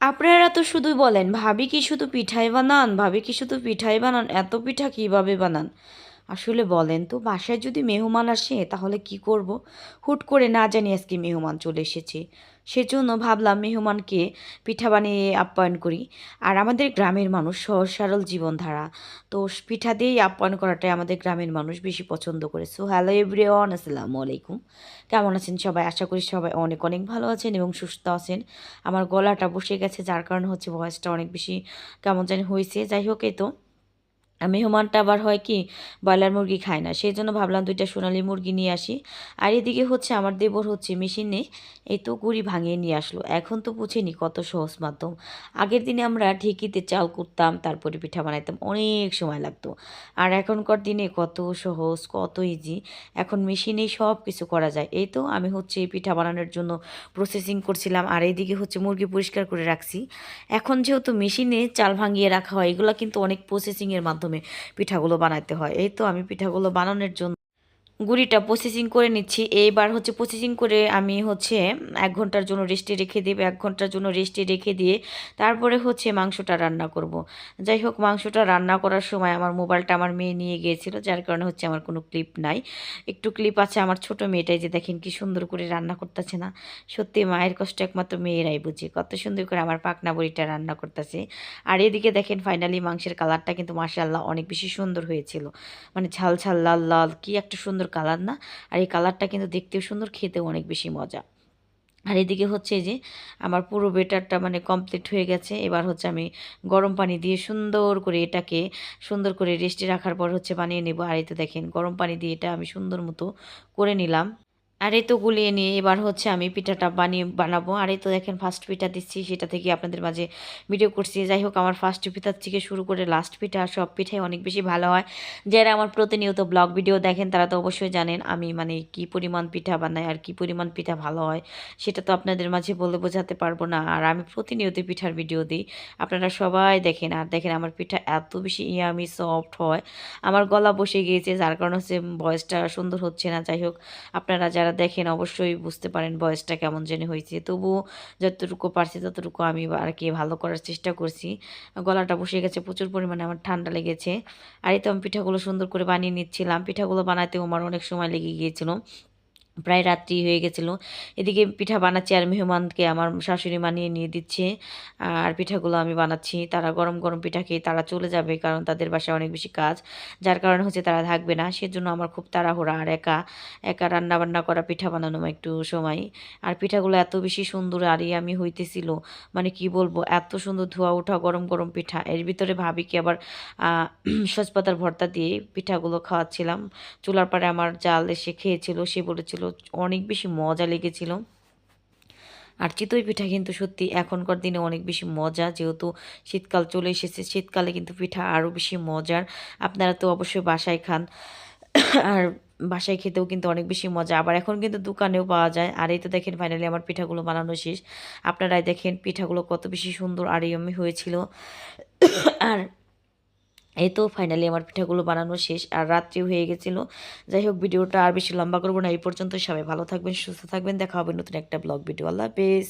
আপনারা তো শুধু বলেন, ভাবি কি শুধু পিঠাই বানান? ভাবি কি শুধু পিঠাই বানান? এত পিঠা কীভাবে বানান? আসলে বলেন তো, বাসায় যদি মেহমান আসে তাহলে কি করব? হুট করে না জানি আজকে মেহমান চলে এসেছে। সেজন্য ভাবলাম মেহমানকে পিঠা বানিয়ে আপ্যায়ন করি। আর আমাদের গ্রামের মানুষ সহজ সরল জীবনধারা। তো পিঠা দিয়েই আপ্যায়ন করাটাই আমাদের গ্রামের মানুষ বেশি পছন্দ করে। সো হ্যালো এভরিওয়ান আসসালামু আলাইকুম। কেমন আছেন সবাই? আশা করি সবাই অনেক অনেক ভালো আছেন এবং সুস্থ আছেন। আমার গলাটা বসে গেছে, যার কারণে হচ্ছে ভয়েসটা অনেক বেশি কেমন জানি হয়েছে যাই হোক, এই তো। মেহমানটা আবার হয় কি, ব্রয়লার মুরগি খায় না। সেই জন্য ভাবলাম দুইটা সোনালি মুরগি নিয়ে আসি। আর এদিকে হচ্ছে আমার দেবর হচ্ছে মেশিনে এই তো গুড়ি ভাঙিয়ে নিয়ে আসলো। এখন তো বুঝিনি কত সহজ মাধ্যম। আগের দিনে আমরা ঢেকিতে চাল করতাম তারপরে পিঠা বানাইতাম, অনেক সময় লাগতো। আর এখনকার দিনে কত সহজ, কত ইজি এখন মেশিনেই সব কিছু করা যায়। এই তো আমি হচ্ছে পিঠা বানানোর জন্য প্রসেসিং করছিলাম, আর এইদিকে হচ্ছে মুরগি পরিষ্কার করে রাখছি। এখন যেহেতু মেশিনে চাল ভাঙিয়ে রাখা হয়, এগুলো কিন্তু অনেক প্রসেসিংয়ের মাধ্যমে পিঠাগুলো বানাইতে হয়। এই তো আমি পিঠাগুলো বানানোর জন্য গুড়িটা প্রসেসিং করে নিচ্ছি। এইবার হচ্ছে প্রসেসিং করে আমি হচ্ছে এক ঘণ্টার জন্য রেস্টে রেখে দেবো এক ঘণ্টার জন্য রেস্টে রেখে দিয়ে তারপরে হচ্ছে মাংসটা রান্না করব। যাই হোক, মাংসটা রান্না করার সময় আমার মোবাইলটা আমার মেয়ে নিয়ে গিয়েছিল, যার কারণে হচ্ছে আমার কোনো ক্লিপ নাই। একটু ক্লিপ আছে আমার ছোট মেয়েটাই যে দেখেন কি সুন্দর করে রান্না করতেছে না। সত্যি মায়ের কষ্ট একমাত্র মেয়েরাই বুঝে, কত সুন্দর করে আমার পাকনা বড়িটা রান্না করতেছে। আর এদিকে দেখেন ফাইনালি মাংসের কালারটা কিন্তু মাসাল্লাহ অনেক বেশি সুন্দর হয়েছিল। মানে ঝাল ঝাল, লাল লাল, কি একটা সুন্দর কালার না? আর এই কালারটা কিন্তু দেখতেও সুন্দর, খেতেও অনেক বেশি মজা। আর এদিকে হচ্ছে যে আমার পুরো বেটারটা মানে কমপ্লিট হয়ে গেছে। এবার হচ্ছে আমি গরম পানি দিয়ে সুন্দর করে এটাকে সুন্দর করে রেস্টে রাখার পর হচ্ছে বানিয়ে নেব। আর এই তো দেখেন, গরম পানি দিয়ে এটা আমি সুন্দর মতো করে নিলাম। আর এই তো গুলিয়ে নিয়ে এবার হচ্ছে আমি পিঠাটা বানিয়ে বানাবো। আর এই তো দেখেন ফার্স্ট পিঠা দিচ্ছি, সেটা থেকে আপনাদের মাঝে ভিডিও করছি। যাই হোক, আমার ফার্স্ট পিঠার থেকে শুরু করে লাস্ট পিঠা সব পিঠাই অনেক বেশি ভালো হয়। যারা আমার প্রতিনিয়ত ব্লগ ভিডিও দেখেন, তারা তো অবশ্যই জানেন আমি মানে কি পরিমাণ পিঠা বানাই আর কি পরিমাণ পিঠা ভালো হয়, সেটা তো আপনাদের মাঝে বলে বোঝাতে পারব না। আর আমি প্রতিনিয়ত পিঠার ভিডিও দিই। আপনারা সবাই দেখেন, আর দেখেন আমার পিঠা এত বেশি ইয়ামি সফট হয়। আমার গলা বসে গিয়েছে, যার কারণে হচ্ছে ভয়েসটা সুন্দর হচ্ছে না। যাই হোক, আপনারা যারা দেখেন অবশ্যই বুঝতে পারেন বয়সটা কেমন জেনে হয়েছে। তবু যতটুকু পারছি ততটুকু আমি আর কি ভালো করার চেষ্টা করছি। গলাটা বসে গেছে, প্রচুর পরিমাণে আমার ঠান্ডা লেগেছে। আর এই তো আমি পিঠাগুলো সুন্দর করে বানিয়ে নিচ্ছিলাম। পিঠাগুলো বানাতেও আমার অনেক সময় লেগে গিয়েছিল। প্রায় রাত্রি হয়ে গেছিল। এদিকে পিঠা বানাচ্ছি আর মেহমানকে আমার শাশুড়ি মানিয়ে নিয়ে দিচ্ছে। আর পিঠাগুলো আমি বানাচ্ছি। তারা গরম গরম পিঠা খেয়ে তারা চলে যাবে কারণ তাদের বাসায় অনেক বেশি কাজ। যার কারণে হচ্ছে তারা থাকবে না। সেজন্য আমার খুব তাড়াহুড়া আর একা। একা রান্না বান্না করা পিঠা বানানো একটু সময়। আর পিঠাগুলো এত বেশি সুন্দর আর আমি হইতেছিল। মানে কি বলব? এত সুন্দর ধোয়া ওঠা গরম গরম পিঠা। এর ভিতরে ভাবি কি আবার সজপাতার ভর্তা দিয়ে পিঠাগুলো খাওয়াচ্ছিলাম। চুলার পাড়ে আমার জাল এসে খেয়েছিল। সে বলেছিল অনেক বেশি মজা লেগেছিল। আর চিতই পিঠা কিন্তু সত্যি এখনকার দিনে অনেক বেশি মজা, যেহেতু শীতকাল চলে এসেছে, শীতকালে কিন্তু পিঠা আরও বেশি মজার। আপনারা তো অবশ্যই বাসায় খান, আর বাসায় খেতেও কিন্তু অনেক বেশি মজা। আবার এখন কিন্তু দোকানেও পাওয়া যায়। আর এই তো দেখেন ফাইনালি আমার পিঠাগুলো বানানো শেষ। আপনারাই দেখেন পিঠাগুলো কত বেশি সুন্দর আর আমি হয়েছিল। আর এই তো ফাইনালি আমার পিঠাগুলো বানানো শেষ, আর রাত্রি হয়ে গেছিল। যাই হোক, ভিডিওটা আর বেশি লম্বা করব না, এই পর্যন্ত সবাই ভালো থাকবেন, সুস্থ থাকবেন, দেখা হবে নতুন একটা ব্লগ ভিডিও আল্লাহ হাফেজ।